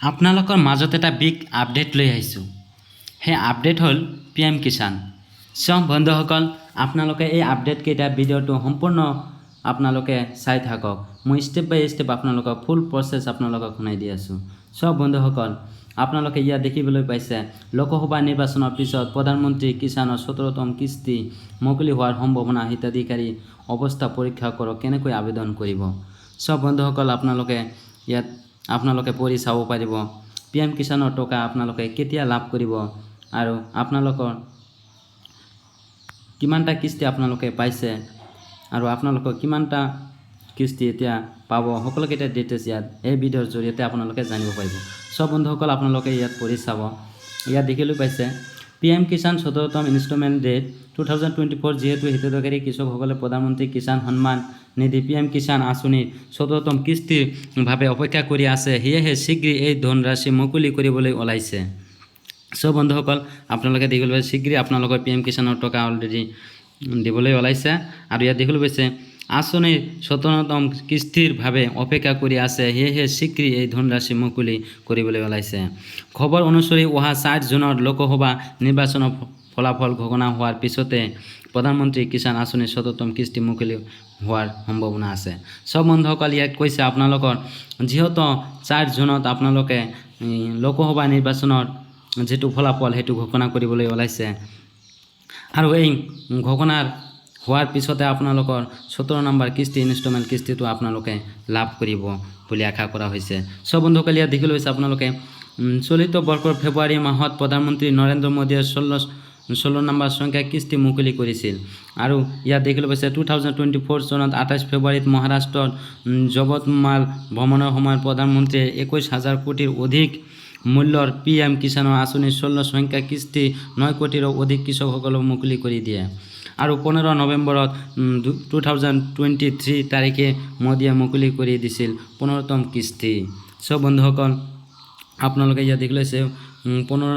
আপোনালোকৰ মাজত এটা বিগ আপডেট লৈ আহিছোঁ। সেই আপডেট হ'ল পি এম কিষাণ চব বন্ধুসকল, আপোনালোকে এই আপডেটকেইটা ভিডিঅ'টো সম্পূৰ্ণ আপোনালোকে চাই থাকক। মই ষ্টেপ বাই ষ্টেপ আপোনালোকক ফুল প্ৰচেছ আপোনালোকক শুনাই দি আছোঁ। চব বন্ধুসকল, আপোনালোকে ইয়াত দেখিবলৈ পাইছে, লোকসভা নিৰ্বাচনৰ পিছত প্ৰধানমন্ত্ৰী কিষাণৰ সোতৰতম কিস্তি মুকলি হোৱাৰ সম্ভাৱনা হিতাধিকাৰী অৱস্থা পৰীক্ষা কৰক, কেনেকৈ আবেদন কৰিব। চব বন্ধুসকল, আপোনালোকে ইয়াত আপোনালোকে পঢ়ি চাব পাৰিব পি এম কিষাণৰ টকা আপোনালোকে কেতিয়া লাভ কৰিব আৰু আপোনালোকৰ কিমানটা কিস্তি আপোনালোকে পাইছে আৰু আপোনালোকৰ কিমানটা কিস্তি এতিয়া পাব সকলোকেইটা ডিটেইলছ ইয়াত, এই ভিডিঅ'ৰ জৰিয়তে আপোনালোকে জানিব পাৰিব। চব বন্ধুসকল, আপোনালোকে ইয়াত পঢ়ি চাব। ইয়াত দেখিবলৈ পাইছে P M Kisan সোতৰতম instalment date two thousand twenty four যিহেতু হিতাধিকাৰী কৃষকসকলে প্ৰধানমন্ত্ৰী কিষাণ সন্মান নিধি পি এম কিষাণ আঁচনিৰ সোতৰতম কিস্তিৰ বাবে অপেক্ষা কৰি আছে। সেয়েহে শীঘ্ৰেই এই ধনৰাশি মুকলি কৰিবলৈ ওলাইছে। চ' বন্ধুসকল, আপোনালোকে দেখিবলৈ পাইছে, শীঘ্ৰেই আপোনালোকৰ পি এম কিষাণৰ টকা অলৰেডি দিবলৈ ওলাইছে। আৰু ইয়াত দেখিবলৈ আঁচনিৰ সোতৰতম কিস্তিৰ বাবে অপেক্ষা কৰি আছে। সেয়েহে শীঘ্ৰেই এই ধনৰাশি মুকলি কৰিবলৈ ওলাইছে। খবৰ অনুসৰি অহা চাৰি জুনত লোকসভা নিৰ্বাচনৰ ফলাফল ঘোষণা হোৱাৰ পিছতে প্ৰধানমন্ত্ৰী কিষাণ আঁচনিৰ চতুৰ্থম কিস্তি মুকলি হোৱাৰ সম্ভাৱনা আছে। চব বন্ধুসকল, ইয়াত কৈছে আপোনালোকৰ, যিহেতু চাৰি জুনত আপোনালোকে লোকসভা নিৰ্বাচনৰ যিটো ফলাফল সেইটো ঘোষণা কৰিবলৈ ওলাইছে। আৰু এই ঘোষণাৰ হোৱাৰ পিছতে আপোনালোকৰ সোতৰ নম্বৰ কিস্তি ইনষ্টলমেণ্ট কিস্তিটো আপোনালোকে লাভ কৰিব বুলি আশা কৰা হৈছে। চব বন্ধুসকল, ইয়াত দেখিবলৈ পাইছে আপোনালোকে চলিত বৰ্ষৰ ফেব্ৰুৱাৰী মাহত প্ৰধানমন্ত্ৰী নৰেন্দ্ৰ মোদীয়ে ষোল্ল ষোল্ল নম্বৰ সংখ্যা কিস্তি মুকলি কৰিছিল। আৰু ইয়াত দেখিবলৈ পাইছে টু থাউজেণ্ড টুৱেণ্টি ফ'ৰ চনত আঠাইছ ফেব্ৰুৱাৰীত মহাৰাষ্ট্ৰত যৱতমাল ভ্ৰমণৰ সময়ত প্ৰধানমন্ত্ৰীয়ে একৈছ হাজাৰ কোটিৰ অধিক মূল্যৰ পি এম কিষাণৰ আঁচনিৰ ষোল্ল সংখ্যা কিস্তি নয় কোটিৰো অধিক কৃষকসকলক মুকলি কৰি দিয়ে। আৰু পোন্ধৰ নৱেম্বৰত টু থাউজেণ্ড টুৱেণ্টি থ্ৰী তাৰিখে মোদীয়ে মুকলি কৰি দিছিল পোন্ধৰতম কিস্তি। চব বন্ধুসকল, আপোনালোকে ইয়াত দেখি লৈছে পোন্ধৰ,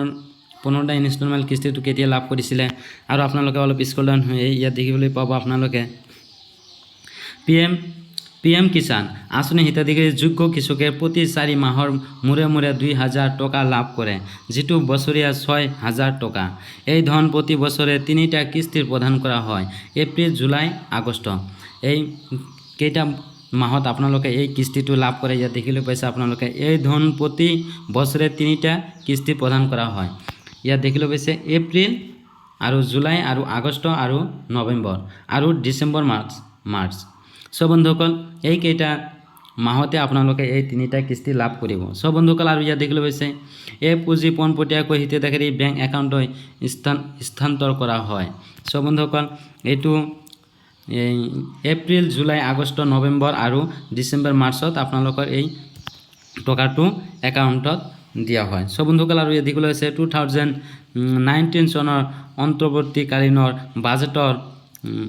পোন্ধৰটা ইনষ্টলমেণ্ট কিস্তিটো কেতিয়া লাভ কৰিছিলে আৰু আপোনালোকে অলপ স্কুল ডাউন হৈ ইয়াত দেখিবলৈ পাব আপোনালোকে। P M P M Kisan, আঁচনি হিতাধিকাৰী যোগ্য কৃষকে প্ৰতি চাৰি মাহৰ মূৰে মূৰে দুই হাজাৰ টকা লাভ কৰে, যিটো বছৰীয়া ছয় হাজাৰ টকা। এই ধন প্ৰতি বছৰে তিনিটা কিস্তিৰ প্ৰদান কৰা হয়, এপ্ৰিল, জুলাই, আগষ্ট। এই কেইটা মাহত আপোনালোকে এই কিস্তিটো লাভ কৰে, ইয়াত দেখিবলৈ পাইছে আপোনালোকে এই ধন প্ৰতি বছৰে তিনিটা কিস্তি প্ৰদান কৰা হয়। ইয়াত দেখিবলৈ পাইছে এপ্ৰিল আৰু জুলাই আৰু আগষ্ট আৰু নৱেম্বৰ আৰু ডিচেম্বৰ, মাৰ্চ মাৰ্চ। চ' বন্ধুসকল এইকেইটা মাহতে আপোনালোকে এই তিনিটা কিস্তি লাভ কৰিব। চ' বন্ধুসকল আৰু ইয়াত দেখিবলৈ পাইছে এই পুঁজি পোনপটীয়াকৈ হিতাধিকাৰী বেংক একাউণ্টলৈ স্থান স্থানান্তৰ কৰা হয়। চ' বন্ধুসকল এইটো এই এপ্ৰিল জুলাই আগষ্ট নৱেম্বৰ আৰু ডিচেম্বৰ মাৰ্চত আপোনালোকৰ এই টকাটো একাউণ্টত দিয়া হয়। চ' বন্ধুসকল আৰু ইয়াত দেখিবলৈ আছে টু থাউজেণ্ড নাইনটিন চনৰ অন্তৰ্বৰ্তীকালীনৰ বাজেটৰ উম,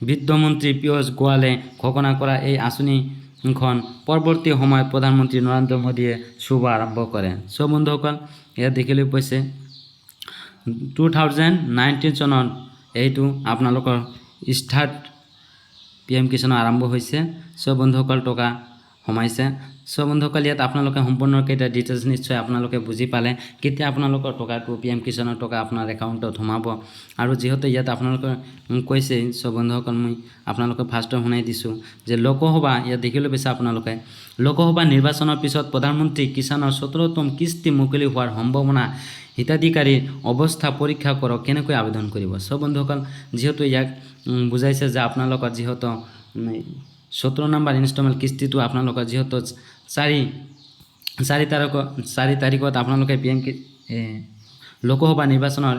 প্ৰধানদিনৰ বিত্তমন্ত্ৰী গোয়ালে ঘোষণা কৰা এই আঁচনিখন পৰৱৰ্তী সময়ত প্ৰধানমন্ত্ৰী নৰেন্দ্ৰ মোদীয়ে শুভ আৰম্ভ কৰে চ' বন্ধুসকল, ইয়াত দেখিবলৈ পাইছে টু থাউজেণ্ড নাইনটিন চনত এইটো আপোনালোকৰ ষ্টাৰ্ট পি এম কিষাণৰ আৰম্ভ হৈছে। চ' বন্ধুসকল, টকা সোমাইছে। চ' বন্ধুসকল ইয়াত আপোনালোকে সম্পূৰ্ণকেইটা ডিটেইলছ নিশ্চয় আপোনালোকে বুজি পালে। কেতিয়া আপোনালোকৰ টকাটো পি এম কিষাণৰ টকা আপোনাৰ একাউণ্টত সোমাব। আৰু যিহেতু ইয়াত আপোনালোকে কৈছে, চ' বন্ধুসকল মই আপোনালোকে ফাৰ্ষ্টত শুনাই দিছোঁ যে লোকসভা, ইয়াত দেখিবলৈ পাইছে আপোনালোকে, লোকসভা নিৰ্বাচনৰ পিছত প্ৰধানমন্ত্ৰী কিষাণৰ সোতৰতম কিস্তি মুকলি হোৱাৰ সম্ভাৱনা হিতাধিকাৰীৰ অৱস্থা পৰীক্ষা কৰক, কেনেকৈ আবেদন কৰিব? চ' বন্ধুসকল যিহেতু ইয়াক বুজাইছে যে আপোনালোকৰ যিহেতু সোতৰ নম্বৰ ইনষ্টলমেণ্ট কিস্তিটো আপোনালোকৰ যিহেতু চাৰি চাৰি তাৰিখ চাৰি তাৰিখত আপোনালোকে পি এম লোকসভা নিৰ্বাচনৰ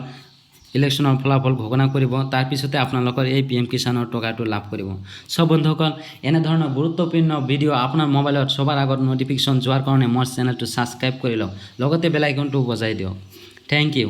ইলেকশ্যনৰ ফলাফল ঘোষণা কৰিব। তাৰপিছতে আপোনালোকৰ এই পি এম কিষাণৰ টকাটো লাভ কৰিব। চব বন্ধুসকল, এনেধৰণৰ গুৰুত্বপূৰ্ণ ভিডিঅ' আপোনাৰ মোবাইলত সবার আগত ন'টিফিকেশ্যন যোৱাৰ কাৰণে মোৰ চেনেলটো ছাবস্ক্ৰাইব কৰি লওক। লগতে বেল আইকনটো বজাই দিয়ক। Thank you